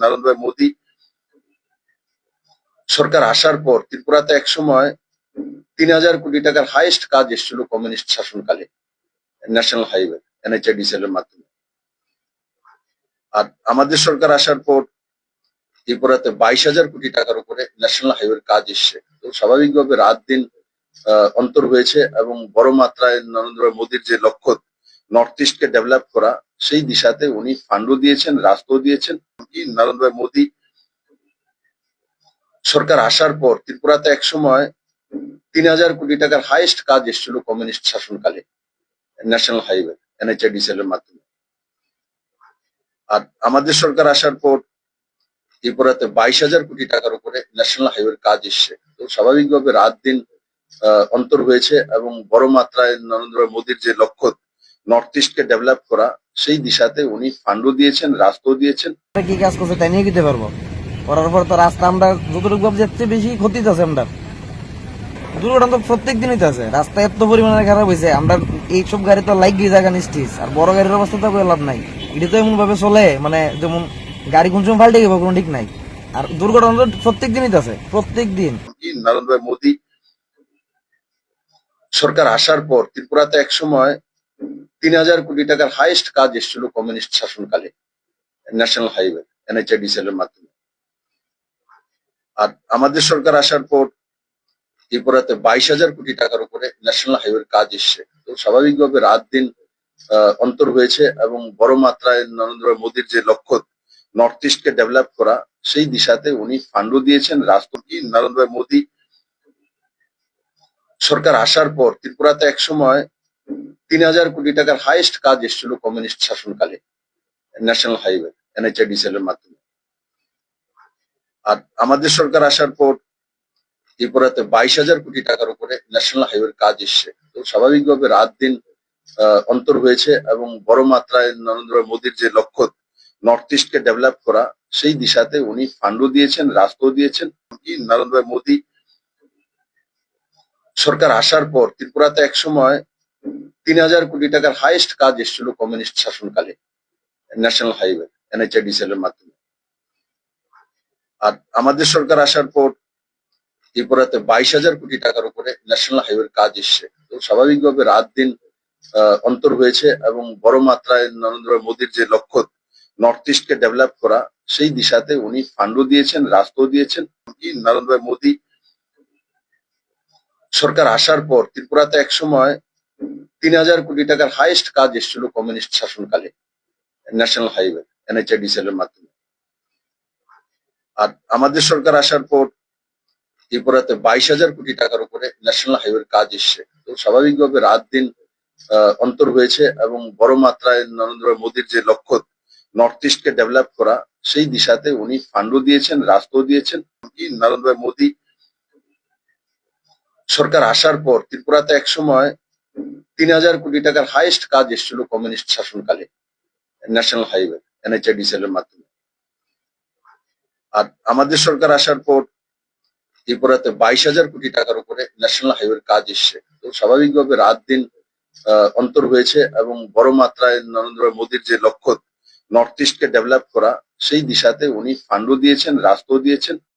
নরেন্দ্র মোদী সরকার আসার পর ত্রিপুরাতে এক সময় তিন হাজার কোটি টাকার হাইয়েস্ট কাজ এসেছিল কমিউনিস্ট শাসনকালে ন্যাশনাল হাইওয়ে এনএচআইডিসিএল এর মাধ্যমে। আর আমাদের সরকার আসার পর ত্রিপুরাতে বাইশ হাজার কোটি টাকার উপরে ন্যাশনাল হাইওয়ের কাজ এসছে। তো স্বাভাবিকভাবে রাত দিন অন্তর হয়েছে এবং বড় মাত্রায় নরেন্দ্র মোদীর যে লক্ষ্য নর্থ ইস্টকে ডেভেলপ করা, সেই দিশাতে উনি ফান্ডও দিয়েছেন রাস্তাও দিয়েছেন। কি? নরেন্দ্র মোদী সরকার আসার পর ত্রিপুরাতে এক সময় তিন হাজার কোটি টাকার হাইয়েস্ট কাজ এসেছিল কমিউনিস্ট শাসনকালে ন্যাশনাল হাইওয়ে এনএচআইডিসিএল এর মাধ্যমে। আর আমাদের সরকার আসার পর ত্রিপুরাতে বাইশ হাজার কোটি টাকার উপরে ন্যাশনাল হাইওয়ের কাজ এসছে। তো স্বাভাবিকভাবে রাত দিন অন্তর হয়েছে এবং বড় মাত্রায় নরেন্দ্র মোদীর যে লক্ষ্য নর্থ ইস্টকে ডেভেলপ করা সেই দিশাতে উনি ফান্ডও দিয়েছেন রাস্তাও দিয়েছেন। কি কাজ করছে তাই নিয়ে দিতে পারব? করার পর তো রাস্তা আমরা যতটুকু ভাবছি এর বেশি ক্ষতি আছে আমরা। দুর্ঘটনা তো প্রত্যেক দিনই তো আছে। রাস্তা এত পরিমাণে খারাপ হয়েছে আমরা এইসব গাড়ি তো লাইক জায়গা নিচ্ছিস আর বড় গাড়ির অবস্থা তো লাভ নাই। এটা তো এমন ভাবে চলে মানে যেমন গাড়ি কোন সময় পাল্টে গেবে কোনো ঠিক নাই। আর দুর্ঘটনা তো প্রত্যেক দিনই তো আছে প্রত্যেক দিন নরেন্দ্র ভাই মোদী সরকার আসার পর ত্রিপুরাতে এক সময় তিন হাজার কোটি টাকার হাইয়েস্ট কাজ এসেছিল কমিউনিস্ট শাসনকালে ন্যাশনাল হাইওয়ে এনএচআইডিসিএল এর মাধ্যমে। আর আমাদের সরকার আসার পর ত্রিপুরাতে বাইশ হাজার কোটি টাকার উপরে ন্যাশনাল হাইওয়ের কাজ এসছে। তো স্বাভাবিকভাবে রাত দিন অন্তর হয়েছে এবং বড় মাত্রায় নরেন্দ্র মোদীর যে লক্ষ্য নর্থ ইস্টকে ডেভেলপ করা, সেই দিশাতে উনি ফান্ডও দিয়েছেন। কি নরেন্দ্র মোদী সরকার আসার পর ত্রিপুরাতে এক সময় তিন হাজার কোটি টাকার হাইয়েস্ট কাজ এসেছিল কমিউনিস্ট শাসনকালে ন্যাশনাল হাইওয়ে এনএচআইডিসিএল এর মাধ্যমে। আর আমাদের সরকার আসার পর ত্রিপুরাতে বাইশ হাজার কোটি টাকার উপরে ন্যাশনাল হাইওয়ের কাজ এসছে। তো স্বাভাবিকভাবে রাত দিন অন্তর হয়েছে এবং বড় মাত্রায় নরেন্দ্র মোদীর যে লক্ষ্য নর্থ ইস্টকে ডেভেলপ করা, সেই দিশাতে উনি ফান্ডও দিয়েছেন রাস্তাও দিয়েছেন। নরেন্দ্র মোদী সরকার আসার পর ত্রিপুরাতে এক সময় তিন হাজার কোটি টাকার হাইয়েস্ট কাজ এসেছিল কমিউনিস্ট শাসনকালে ন্যাশনাল হাইওয়ে এনএচআইডিসিএল এর মাধ্যমে। আর আমাদের সরকার আসার পর, ত্রিপুরাতে বাইশ হাজার কোটি টাকার উপরে ন্যাশনাল হাইওয়ের কাজ এসছে। তো স্বাভাবিকভাবে রাত দিন অন্তর হয়েছে এবং বড় মাত্রায় নরেন্দ্র মোদীর যে লক্ষ্য নর্থ ইস্টকে ডেভেলপ করা, সেই দিশাতে উনি ফান্ডও দিয়েছেন রাস্তাও দিয়েছেন। নরেন্দ্র মোদী সরকার আসার পর, ত্রিপুরাতে এক সময় তিন হাজার কোটি টাকার হাইয়েস্ট কাজ এসেছিল কমিউনিস্ট শাসনকালে ন্যাশনাল হাইওয়ে এনএচআইডিসিএল এর মাধ্যমে। আর আমাদের সরকার আসার পর ত্রিপুরাতে বাইশ হাজার কোটি টাকার উপরে ন্যাশনাল হাইওয়ের কাজ এসছে। তো স্বাভাবিকভাবে রাত দিন অন্তর হয়েছে এবং বড় মাত্রায় নরেন্দ্র মোদীর যে লক্ষ্য নর্থ ইস্টকে ডেভেলপ করা, সেই দিশাতে উনি ফান্ডও দিয়েছেন রাস্তাও দিয়েছেন। নরেন্দ্র মোদী সরকার আসার পর, ত্রিপুরাতে এক সময় তিন হাজার কোটি টাকার হাইয়েস্ট কাজ এসেছিল কমিউনিস্ট শাসনকালে ন্যাশনাল হাইওয়ে এনএচআইডিসিএল এর মাধ্যমে। আর আমাদের সরকার আসার পর ত্রিপুরাতে বাইশ হাজার কোটি টাকার উপরে ন্যাশনাল হাইওয়ের কাজ এসছে। তো স্বাভাবিকভাবে রাত দিন অন্তর হয়েছে এবং বড় মাত্রায় নরেন্দ্র মোদীর যে লক্ষ্য নর্থ ইস্টকে ডেভেলপ করা, সেই দিশাতে উনি ফান্ডও দিয়েছেন রাস্তাও দিয়েছেন।